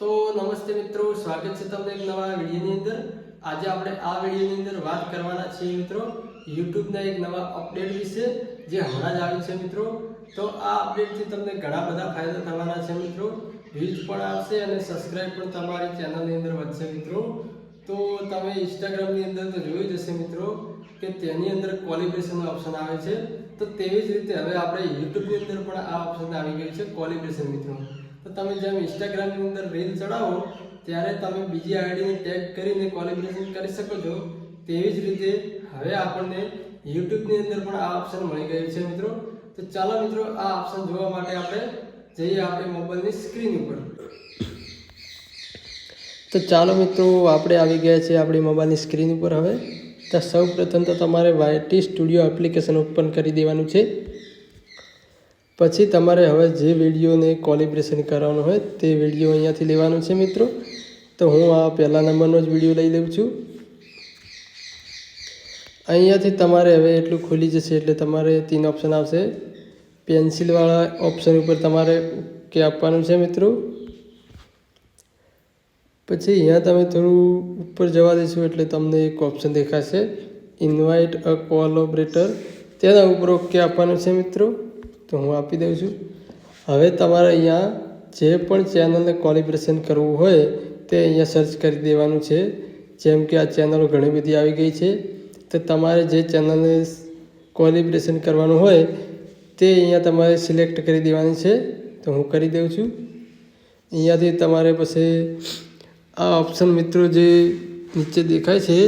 તો નમસ્તે મિત્રો, સ્વાગત છે તમને એક નવા વિડીયોની અંદર. આજે આપણે આ વિડીયોની અંદર વાત કરવાના છીએ મિત્રો, યુટ્યુબના એક નવા અપડેટ વિશે, જે હમણાં જ આવ્યું છે મિત્રો. તો આ અપડેટથી તમને ઘણા બધા ફાયદા થવાના છે મિત્રો. વ્યૂઝ પણ આવશે અને સબસ્ક્રાઇબ પણ તમારી ચેનલની અંદર વધશે મિત્રો. તો તમે ઇન્સ્ટાગ્રામની અંદર તો જોયું જ હશે મિત્રો, કે તેની અંદર ક્વોલિફિકેશનનો ઓપ્શન આવે છે. તો તેવી જ રીતે હવે આપણે યુટ્યુબની અંદર પણ આ ઓપ્શન આવી ગયું છે, કોલિબ્રેશન મિત્રો. તો તમે જેમ ઇન્સ્ટાગ્રામની અંદર રીલ ચડાવો, ત્યારે તમે બીજી આઈડીને ટેગ કરીને કોલિબ્રેશન કરી શકો છો. તેવી જ રીતે હવે આપણને યુટ્યુબની અંદર પણ આ ઓપ્શન મળી ગયું છે મિત્રો. તો ચાલો મિત્રો, આ ઓપ્શન જોવા માટે આપણે જઈએ આપણે મોબાઈલની સ્ક્રીન ઉપર. તો ચાલો મિત્રો, આપણે આવી ગયા છીએ આપણી મોબાઈલની સ્ક્રીન ઉપર હવે. તો સૌ પ્રથમ તો તમારે વાયટી સ્ટુડિયો એપ્લિકેશન ઓપન કરી દેવાનું છે. પછી તમારે હવે જે વિડીયોને કોલિબ્રેશન કરવાનું હોય તે વીડિયો અહીંયાથી લેવાનો છે મિત્રો. તો હું આ પહેલા નંબરનો જ વીડિયો લઈ લઉં છું. અહીંયાથી તમારે હવે એટલું ખુલી જશે એટલે તમારે તીન ઓપ્શન આવશે. પેન્સિલવાળા ઓપ્શન ઉપર તમારે કે આપવાનું છે મિત્રો. પછી અહીંયા તમે થોડું ઉપર જવા દઈશું એટલે તમને એક ઓપ્શન દેખાશે. ઇન્વાઇટ અ કોલોબરેટર તેના ઉપર ઓકે આપવાનું છે મિત્રો. તો હું આપી દઉં છું. હવે તમારે અહીંયા જે પણ ચેનલને કોલિબ્રેશન કરવું હોય તે અહીંયા સર્ચ કરી દેવાનું છે. જેમ કે આ ચેનલો ઘણી બધી આવી ગઈ છે. તો તમારે જે ચેનલને કોલિબ્રેશન કરવાનું હોય તે અહીંયા તમારે સિલેક્ટ કરી દેવાની છે. તો હું કરી દઉં છું. અહીંયાથી તમારે પછી આ ઓપ્શન મિત્રો જે નીચે દેખાય છે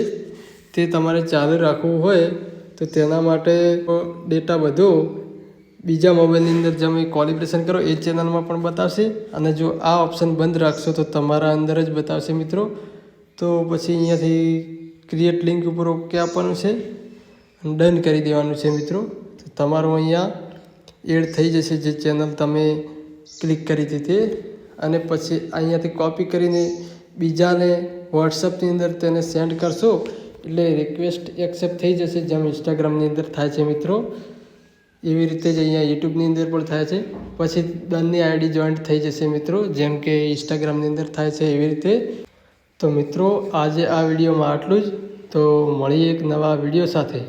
તે તમારે ચાલુ રાખવું હોય તો તેના માટે ડેટા બધો બીજા મોબાઈલની અંદર તમે કોલિબ્રેશન કરો, એ ચેનલમાં પણ બતાવશે. અને જો આ ઓપ્શન બંધ રાખશો, તો તમારા અંદર જ બતાવશે મિત્રો. તો પછી અહીંયાથી ક્રિએટ લિંક ઉપર ઓકે આપવાનું છે. ડન કરી દેવાનું છે મિત્રો. તો તમારું અહીંયા એડ થઈ જશે જે ચેનલ તમે ક્લિક કરી તે. અને પછી અહીંયાથી કોપી કરીને બીજાને વોટ્સઅપની અંદર તેને સેન્ડ કરશો. એટલે રિક્વેસ્ટ એક્સેપ્ટ થઈ જશે, જેમ ઇન્સ્ટાગ્રામની અંદર થાય છે મિત્રો. એવી રીતે જ અહીંયા યુટ્યુબની અંદર પણ થાય છે. પછી બંને આઈડી જોઈન્ટ થઈ જશે મિત્રો, જેમ કે ઇન્સ્ટાગ્રામની અંદર થાય છે એવી રીતે. તો મિત્રો, આજે આ વિડીયોમાં આટલું જ. તો મળીએ એક નવા વીડિયો સાથે.